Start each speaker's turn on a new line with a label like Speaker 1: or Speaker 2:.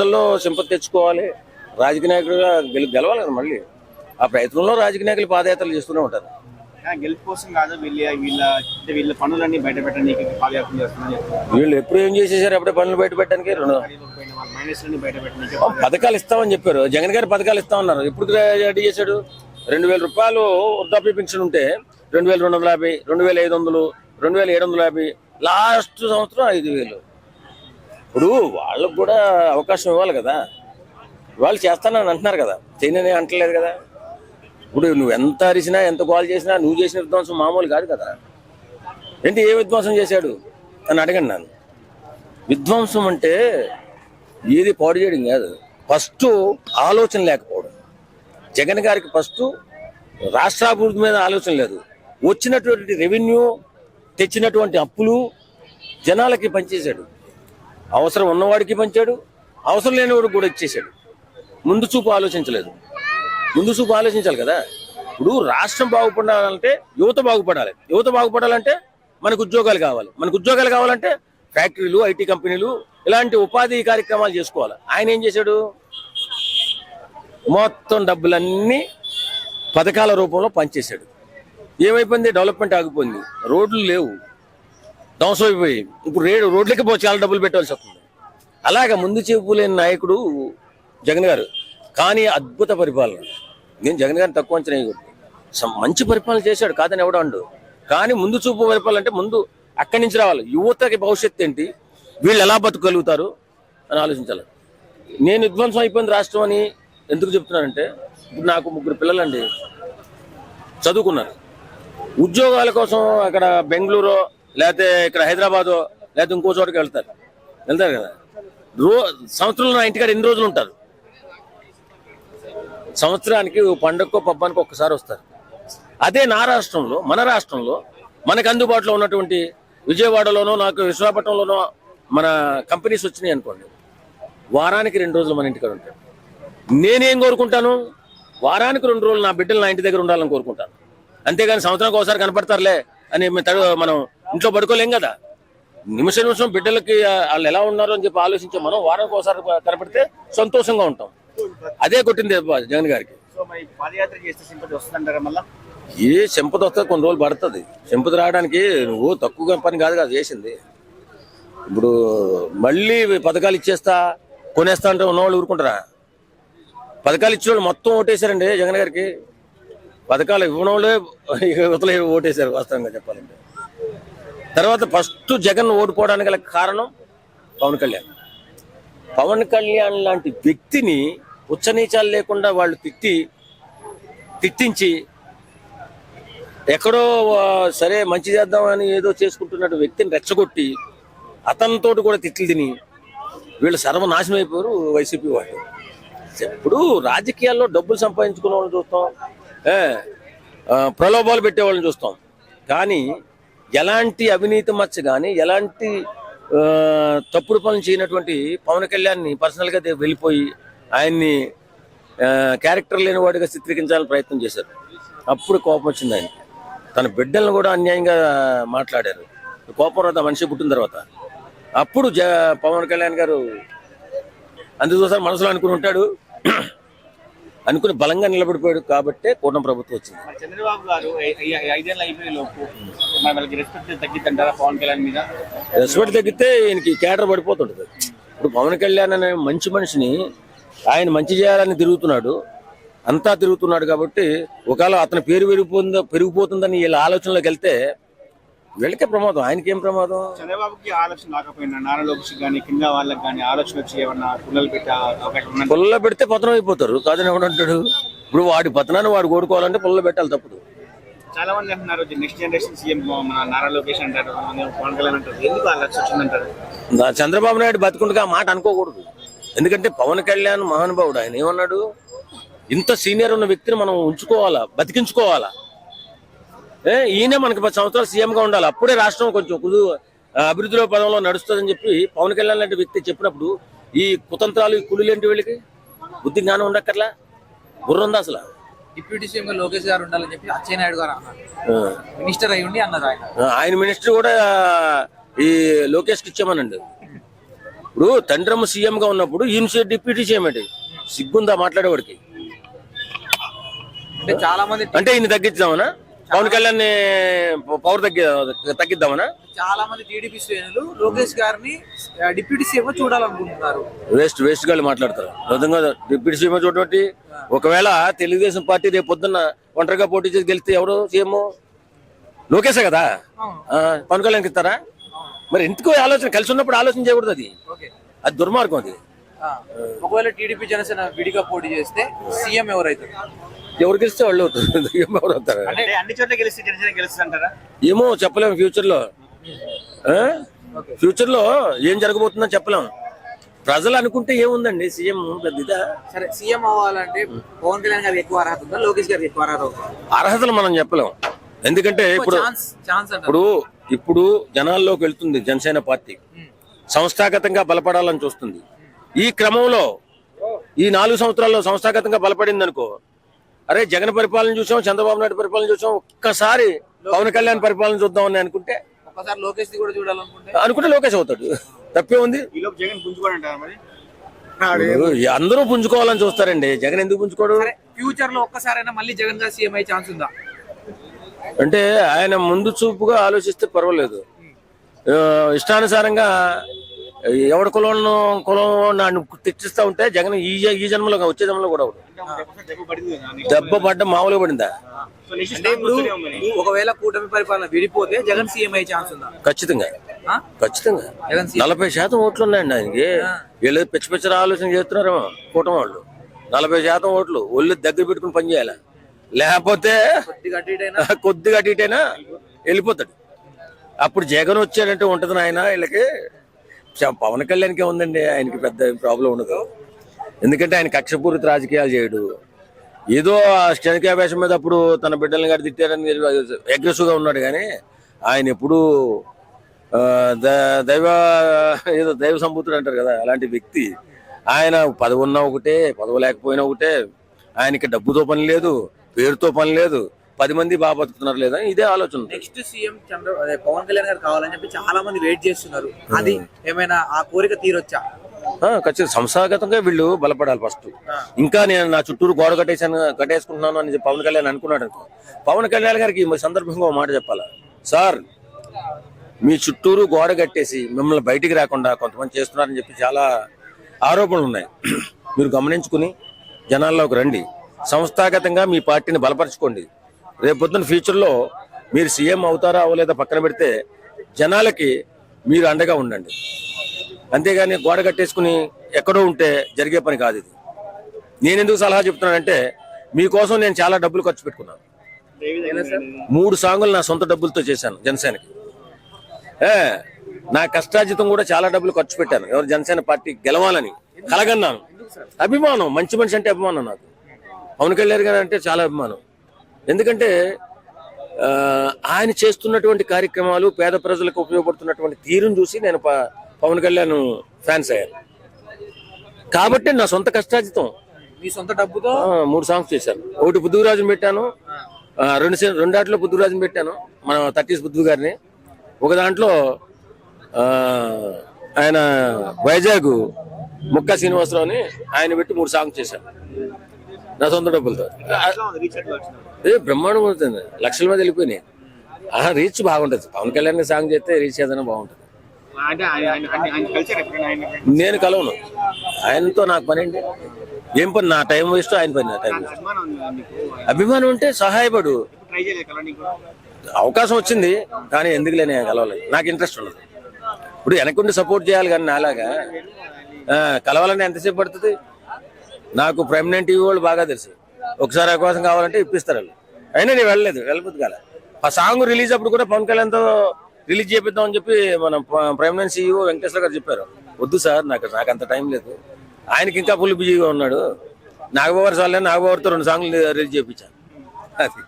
Speaker 1: ప్రజల్లో సింపతి తెచ్చుకోవాలి. రాజకీయ నాయకుడిగా గెలు గెలవాలి కదా మళ్ళీ. ఆ ప్రయత్నంలో రాజకీయ నాయకులు పాదయాత్రలు చేస్తూనే ఉంటారు.
Speaker 2: గెలుపు కోసం కాదు వీళ్ళ వీళ్ళ వీళ్ళ పనులన్నీ బయట పెట్టడానికి పాదయాత్ర చెప్తున్నారు
Speaker 1: వీళ్ళు ఎప్పుడు ఏం చేసేసారు? అప్పుడే పనులు బయట పెట్టడానికి రెండు పథకాలు ఇస్తామని చెప్పారు. జగన్ గారు పథకాలు ఇస్తామన్నారు ఎప్పుడు రెడీ చేశాడు? రెండు వేల రూపాయలు వృద్ధాప్య పెన్షన్ ఉంటే రెండు వేల రెండు వందల యాభై రెండు వేల ఐదు వందలు రెండు వేల ఏడు వందల యాభై లాస్ట్ సంవత్సరం ఐదు వేలు. ఇప్పుడు వాళ్ళకు కూడా అవకాశం ఇవ్వాలి కదా. వాళ్ళు చేస్తానని అంటున్నారు కదా. చేయనని అంటలేదు కదా. ఇప్పుడు నువ్వు ఎంత అరిసినా ఎంత గోల్ చేసినా నువ్వు చేసిన విధ్వంసం మామూలు కాదు కదా. ఏంటి ఏ విధ్వంసం చేశాడు అని అడగండి నన్ను. విధ్వంసం అంటే ఏది పాడు చేయడం కాదు. ఫస్ట్ ఆలోచన లేకపోవడం. జగన్ గారికి ఫస్ట్ రాష్ట్రాభివృద్ధి మీద ఆలోచన లేదు. వచ్చినటువంటి రెవెన్యూ తెచ్చినటువంటి అప్పులు జనాలకి పనిచేశాడు. అవసరం ఉన్నవాడికి పంచాడు అవసరం లేనివాడికి కూడా ఇచ్చేశాడు. ముందు చూపు ఆలోచించలేదు. ముందు చూపు ఆలోచించాలి కదా? ఇప్పుడు రాష్ట్రం బాగుపడాలంటే యువత బాగుపడాలి. యువత బాగుపడాలంటే మనకు ఉద్యోగాలు కావాలి. మనకు ఉద్యోగాలు కావాలంటే ఫ్యాక్టరీలు ఐటీ కంపెనీలు ఇలాంటి ఉపాధి కార్యక్రమాలు చేసుకోవాలి. ఆయన ఏం చేశాడు? మొత్తం డబ్బులన్నీ పథకాల రూపంలో పనిచేశాడు ఏమైపోయింది? డెవలప్మెంట్ ఆగిపోయింది. రోడ్లు లేవు. ధ్వంసం అయిపోయి. ఇప్పుడు రేడు రోడ్లకి పో చాలా డబ్బులు పెట్టాల్సి వస్తుంది. అలాగ ముందు చూపు లేని నాయకుడు జగన్ గారు. కానీ అద్భుత పరిపాలన. నేను జగన్ గారిని తక్కువ అంచనా స- మంచి పరిపాలన చేశాడు కాదని ఎవడు అండు కానీ ముందు చూపు పరిపాలన అంటే ముందు అక్కడి నుంచి రావాలి. యువతకి భవిష్యత్తు ఏంటి? వీళ్ళు ఎలా బతకగలుగుతారు అని ఆలోచించాలి. నేను విధ్వంసం అయిపోయింది రాష్ట్రం అని ఎందుకు చెప్తున్నానంటే ఇప్పుడు నాకు ముగ్గురు పిల్లలండి. చదువుకున్నారు. ఉద్యోగాల కోసం అక్కడ బెంగళూరు లేకపోతే ఇక్కడ హైదరాబాదో లేకపోతే ఇంకో చోటకి వెళ్తారు. వెళ్తారు కదా? రో సంవత్సరంలో నా ఇంటికాడ ఎన్ని రోజులు ఉంటారు? సంవత్సరానికి ఓ పండగకో పబ్బానికి ఒక్కసారి వస్తారు. అదే నా రాష్ట్రంలో మన రాష్ట్రంలో మనకు అందుబాటులో ఉన్నటువంటి విజయవాడలోనో నాకు విశాఖపట్నంలోనో మన కంపెనీస్ వచ్చినాయి అనుకోండి. వారానికి రెండు రోజులు మన ఇంటికాడ ఉంటారు. నేనేం కోరుకుంటాను? వారానికి రెండు రోజులు నా బిడ్డలు నా ఇంటి దగ్గర ఉండాలని కోరుకుంటాను. అంతేగాని సంవత్సరానికి ఒకసారి కనపడతారులే అని మేము తడు- మనం ఇంట్లో పడుకోలేం కదా? నిమిష నిమిషం బిడ్డలకి వాళ్ళు ఎలా ఉన్నారు అని చెప్పి ఆలోచించే మనం వారానికి ఒకసారి కనపడితే సంతోషంగా ఉంటాం. అదే కొట్టింది జగన్ గారికి. ఏ సంపద వస్తే కొన్ని రోజులు పడుతుంది. సంపద రావడానికి నువ్వు తక్కువ పని కాదు కదా చేసింది. ఇప్పుడు మళ్ళీ పథకాలు ఇచ్చేస్తా కొనేస్తా అంటే ఉన్నవాళ్ళు ఊరుకుంటారా? పథకాలు ఇచ్చేవాళ్ళు మొత్తం ఓటేశారండి జగన్ గారికి. పథకాలు ఇవ్వడం వాళ్ళే యువతలు ఓటేశారు వాస్తవంగా చెప్పాలంటే. తర్వాత ఫస్ట్ జగన్ ఓడిపోవడానికి గల కారణం పవన్ కళ్యాణ్. పవన్ కళ్యాణ్ లాంటి వ్యక్తిని ఉచ్చనీచాలు లేకుండా వాళ్ళు తిట్టి తిట్టించి ఎక్కడో సరే మంచి చేద్దామని ఏదో చేసుకుంటున్నట్టు వ్యక్తిని రెచ్చగొట్టి అతనితోటి కూడా తిట్లు తిని వీళ్ళు సర్వనాశనం అయిపోయారు వైసీపీ వాళ్ళు. ఇప్పుడు రాజకీయాల్లో డబ్బులు సంపాదించుకునే వాళ్ళని చూస్తాం ప్రలోభాలు పెట్టే వాళ్ళని చూస్తాం. కానీ ఎలాంటి అవినీతి మచ్చ కానీ ఎలాంటి తప్పుడు పనులు చేయనటువంటి పవన్ కళ్యాణ్ని పర్సనల్గా వెళ్ళిపోయి ఆయన్ని క్యారెక్టర్ లేని వాడిగా చిత్రీకరించాలని ప్రయత్నం చేశారు. అప్పుడు కోపం వచ్చింది ఆయన తన బిడ్డలను కూడా అన్యాయంగా మాట్లాడారు. కోపం తర్వాత మనిషి పుట్టిన తర్వాత. అప్పుడు జ పవన్ కళ్యాణ్ గారు అందుకోసం మనసులో అనుకుని ఉంటాడు. అనుకుని బలంగా నిలబడిపోయాడు కాబట్టే కూటమి ప్రభుత్వం వచ్చింది.
Speaker 2: చంద్రబాబు గారు ఐదేళ్ళు రెస్పెక్ట్ తగ్గిద్దంటారా పవన్ కళ్యాణ్ మీద?
Speaker 1: రెస్పెక్ట్ తగ్గితే ఈయనకి కేటర్ పడిపోతుంటది. ఇప్పుడు పవన్ కళ్యాణ్ అనే మంచి మనిషిని ఆయన మంచి చేయాలని తిరుగుతున్నాడు అంతా తిరుగుతున్నాడు కాబట్టి ఒకవేళ అతని పేరు పెరిగిపోతుందో పెరిగిపోతుందని వీళ్ళ ఆలోచనలోకి వెళ్తే వీళ్ళకే ప్రమాదం. ఆయనకేం ప్రమాదం?
Speaker 2: చంద్రబాబుకి ఆలోచన రాకపోయినా నారా లోకేష్ కానీ కింద వాళ్ళకి కానీ ఆలోచన వచ్చి ఏమన్నా పుల్లలు పెట్టే అవకాశం
Speaker 1: పుల్ల పెడితే పతనం అయిపోతారు. కాదని ఎవడంటాడు ఇప్పుడు వాడి పతనాన్ని వాడు కోరుకోవాలంటే పుల్ల పెట్టాలి తప్పదు
Speaker 2: చాలా మంది అంటున్నారు నెక్స్ట్ జనరేషన్ సీఎం మన నారా లోకేష్ అంటారు పవన్ కళ్యాణ్ అంటారు. ఎందుకు ఆ లక్ష్యం వచ్చిందంటారు?
Speaker 1: చంద్రబాబు నాయుడు బతుకుండగా మాట అనుకోకూడదు. ఎందుకంటే పవన్ కళ్యాణ్ మహానుభావుడు. ఆయన ఏమన్నాడు? ఇంత సీనియర్ ఉన్న వ్యక్తిని మనం ఉంచుకోవాలా? బతికించుకోవాలా? ఏ ఈయనే మనకి పది సంవత్సరాలు సీఎం గా ఉండాలి. అప్పుడే రాష్ట్రం కొంచెం కుదు అభివృద్ధిలో పదంలో నడుస్తుందని చెప్పి పవన్ కళ్యాణ్ లాంటి వ్యక్తి చెప్పినప్పుడు ఈ కుతంత్రాలు ఈ కుళ్ళు ఏంటి వీళ్ళకి? బుద్ధి జ్ఞానం ఉండక్కర్లా? బుర్ర ఉందా అసలు?
Speaker 3: డిప్యూటీ సీఎం లోకేష్ గారు ఉండాలని చెప్పి అచ్చెన్నాయుడు గారు అన్నారు. మినిస్టర్ అయ్యి ఉండి అన్నారు ఆయన.
Speaker 1: ఆయన మినిస్టర్ కూడా ఈ లోకేష్కి ఇచ్చామనండి ఇప్పుడు తండ్రమ్మ సీఎం గా ఉన్నప్పుడు ఈయన డిప్యూటీ సీఎం ఏంటి? సిగ్గుందా మాట్లాడేవాడికి?
Speaker 3: అంటే చాలా మంది
Speaker 1: అంటే ఈయన తగ్గించామనా పవన్ కళ్యాణ్ పవర్ తగ్గి తగ్గిద్దామనా?
Speaker 3: చాలా మంది టీడీపీ శ్రేణులు లోకేష్ గారిని డిప్యూటీ సీఎం చూడాలనుకుంటున్నారు.
Speaker 1: వేస్ట్ వేస్ట్ గాళ్ళు మాట్లాడతారు. నిజంగా డిప్యూటీ సీఎం చూడబట్టి ఒకవేళ తెలుగుదేశం పార్టీ రేపు పొద్దున్న ఒంటరిగా పోటీ చేసి గెలిస్తే ఎవరు సీఎం? లోకేశే కదా? పవన్ కళ్యాణ్కి ఇస్తారా? మరి ఎందుకో ఆలోచన కలిసి ఉన్నప్పుడు ఆలోచన చేయకూడదు అది? అది దుర్మార్గం అది.
Speaker 3: ఒకవేళ టీడీపీ జనసేన విడిగా పోటీ చేస్తే సీఎం ఎవరైతారు?
Speaker 1: ఎవరు గెలిస్తే వాళ్ళు అవుతారు. ఎవరు అవుతారు?
Speaker 2: అంటే అన్ని చోట్ల గెలిస్తే జనసేన గెలుస్తుంది అంటారా
Speaker 1: ఏమో చెప్పలేము ఫ్యూచర్లో. ఫ్యూచర్లో ఏం జరగబోతుందో చెప్పలేం ప్రజలు అనుకుంటే ఏముందండి? సీఎం పెద్ద ఇదా?
Speaker 3: సరే సీఎం అవ్వాలంటే పవన్ కళ్యాణ్ గారికి ఎక్కువ అర్హత ఉందా? లోకేష్ గారికి ఎక్కువ అర్హత ఉందా?
Speaker 1: అర్హతలు మనం చెప్పలేం ఎందుకంటే ఇప్పుడు
Speaker 3: ఛాన్స్ ఛాన్స్ అంటారు.
Speaker 1: ఇప్పుడు ఇప్పుడు జనాల్లోకి వెళ్తుంది జనసేన పార్టీ. సంస్థాగతంగా బలపడాలని చూస్తుంది. ఈ క్రమంలో ఈ నాలుగు సంవత్సరాల్లో సంస్థాగతంగా బలపడింది అనుకో అరే జగన్ పరిపాలన చూసాం చంద్రబాబు నాయుడు పరిపాలన చూసాం ఒక్కసారి పవన్ కళ్యాణ్ పరిపాలన చూద్దామని అనుకుంటే
Speaker 3: ఒక్కసారి లోకేష్ కూడా చూడాలనుకుంటే?
Speaker 1: అనుకుంటే లోకేష్ అవుతాడు. తప్పే ఉంది. అందరూ పుంజుకోవాలని చూస్తారండి. జగన్ ఎందుకు పుంజుకోడు?
Speaker 3: ఫ్యూచర్లో ఒక్కసారైనా మళ్ళీ జగన్ గారు సీఎం అయ్యే ఛాన్స్ ఉందా?
Speaker 1: అంటే ఆయన ముందు చూపుగా ఆలోచిస్తే పర్వాలేదు. ఇష్టానుసారంగా ఎవడి కులం కులం నన్ను తెచ్చిస్తా ఉంటే జగన్ ఈ ఈ జన్మలో వచ్చే జన్మలో కూడా
Speaker 2: దెబ్బ-
Speaker 1: పడ్డ మామూలుగా పడిందా?
Speaker 3: అంటే ఇప్పుడు ఒకవేళ కూటమి పరిపాలన విడిపోతే జగన్ సీఎం అయ్యే ఛాన్స్ ఉందా?
Speaker 1: ఖచ్చితంగా? ఖచ్చితంగా. నలభై శాతం ఓట్లు ఉన్నాయండి ఆయనకి. వీళ్ళు పిచ్చి పిచ్చర ఆలోచన చేస్తున్నారేమో కూటమి వాళ్ళు. నలభై శాతం ఓట్లు. ఒళ్ళు దగ్గర పెట్టుకుని పని చేయాలి? లేకపోతే
Speaker 3: కొద్దిగా అటు
Speaker 1: ఇటైనా వెళ్ళిపోతాడు. అప్పుడు జగన్ వచ్చాడంటే ఉంటుంది నాయన వీళ్ళకి. చ- పవన్ కళ్యాణ్కే ఉందండి ఆయనకి పెద్ద ప్రాబ్లం ఉండదు. ఎందుకంటే ఆయన కక్షపూరిత రాజకీయాలు చేయడు. ఏదో ఆ శనికావేశం మీద అప్పుడు తన బిడ్డల్ని గారు తిట్టారని అగ్రెసివ్గా ఉన్నాడు కానీ ఆయన ఎప్పుడు దైవ ఏదో దైవ సంబూతుడు అంటారు కదా అలాంటి వ్యక్తి. ఆయన పదవి ఉన్నా ఒకటే పదవి లేకపోయినా ఒకటే ఆయనకి డబ్బుతో పని లేదు పేరుతో పని లేదు పది మంది బాగా బతుకుతున్నారు లేదా ఇదే ఆలోచన.
Speaker 3: నెక్స్ట్ సీఎం చంద్ర పవన్ కళ్యాణ్ గారు కావాలని చెప్పి చాలా మంది వెయిట్ చేస్తున్నారు. అది ఏమైనా ఆ కోరిక తీరొచ్చా?
Speaker 1: ఖచ్చితంగా సంస్థాగతంగా వీళ్ళు బలపడాలి ఫస్ట్. ఇంకా నేను నా చుట్టూరు గోడ కట్టేసాను కట్టేసుకుంటున్నాను అని పవన్ కళ్యాణ్ అనుకున్నాడు అనుకో. పవన్ కళ్యాణ్ గారికి ఈ సందర్భంగా ఒక మాట చెప్పాలా? సార్ మీ చుట్టూరు గోడ కట్టేసి మిమ్మల్ని బయటికి రాకుండా కొంతమంది చేస్తున్నారని చెప్పి చాలా ఆరోపణలు ఉన్నాయి. మీరు గమనించుకుని జనాల్లోకి రండి. సంస్థాగతంగా మీ పార్టీని బలపరచుకోండి. రేపొద్దున ఫ్యూచర్లో మీరు సీఎం అవుతారా అవ్వలేదా పక్కన పెడితే జనాలకి మీరు అండగా ఉండండి. అంతేగాని గోడ కట్టేసుకుని ఎక్కడో ఉంటే జరిగే పని కాదు ఇది. నేను ఎందుకు సలహా చెప్తున్నానంటే మీకోసం నేను చాలా డబ్బులు ఖర్చు పెట్టుకున్నాను. మూడు సాంగులు నా సొంత డబ్బులతో చేశాను జనసేనకి. ఏ నా కష్టాజితం కూడా చాలా డబ్బులు ఖర్చు పెట్టాను. ఎవరు జనసేన పార్టీ గెలవాలని కలగన్నాను. అభిమానం మంచి మనిషి అంటే అభిమానం నాకు. పవన్ కళ్యాణ్ గారు అంటే చాలా అభిమానం. ఎందుకంటే ఆయన చేస్తున్నటువంటి కార్యక్రమాలు పేద ప్రజలకు ఉపయోగపడుతున్నటువంటి తీరును చూసి నేను ప- పవన్ కళ్యాణ్ ఫ్యాన్స్ అయ్యాను కాబట్టి నా సొంత కష్టాజితం
Speaker 3: మీ సొంత డబ్బుతో?
Speaker 1: మూడు సాంగ్స్ చేశాను. ఒకటి బుద్ధురాజుని పెట్టాను. రెండు రెండాట్లో బుద్ధురాజుని పెట్టాను మన తట్టీస్ బుద్ధు గారిని. ఒక దాంట్లో ఆయన వైజాగ్ ముక్క శ్రీనివాసరావుని ఆయన పెట్టి మూడు సాంగ్స్ చేశాను. నా సొంత డబ్బులతో. బ్రహ్మాండం లక్షల మీద వెళ్ళిపోయినాయి. ఆ రీచ్ బాగుంటుంది. పవన్ కళ్యాణ్ సాంగ్ చేస్తే రీచ్ ఏదైనా బాగుంటుంది. నేను కలవను. ఆయనతో నాకు పని ఏంటి? ఏం పని? నా టైం వేస్ట్ ఆయన పని నా టైం
Speaker 2: అభిమానం కదా
Speaker 1: ఉంటే సహాయపడు.
Speaker 2: కదా
Speaker 1: అవకాశం వచ్చింది కానీ ఎందుకు లేని కలవలేదు. నాకు ఇంట్రెస్ట్ ఉండదు. ఇప్పుడు వెనకుండి సపోర్ట్ చేయాలి కానీ నాలాగా ఆ, కలవాలంటే ఎంతసేపు పడుతుంది? నాకు ప్రెమినెంట్ టీవీ వాళ్ళు బాగా తెలుసు. ఒకసారి అవకాశం కావాలంటే ఇప్పిస్తారు వాళ్ళు. అయినా నేను వెళ్ళలేదు వెళ్ళబుద్ది కాలే. ఆ సాంగ్ రిలీజ్ అప్పుడు కూడా పవన్ కళ్యాణ్తో రిలీజ్ చేపిద్దాం అని చెప్పి మన మినిస్టర్ సీఈఓ వెంకటేశ్వర గారు చెప్పారు. వద్దు సార్ నాకు నాకు అంత టైం లేదు. ఆయనకి ఇంకా ఫుల్ బిజీగా ఉన్నాడు. నాగబాబు సార్లే నాగబాబుతో రెండు సాంగ్లు రిలీజ్ చేయించాను అది.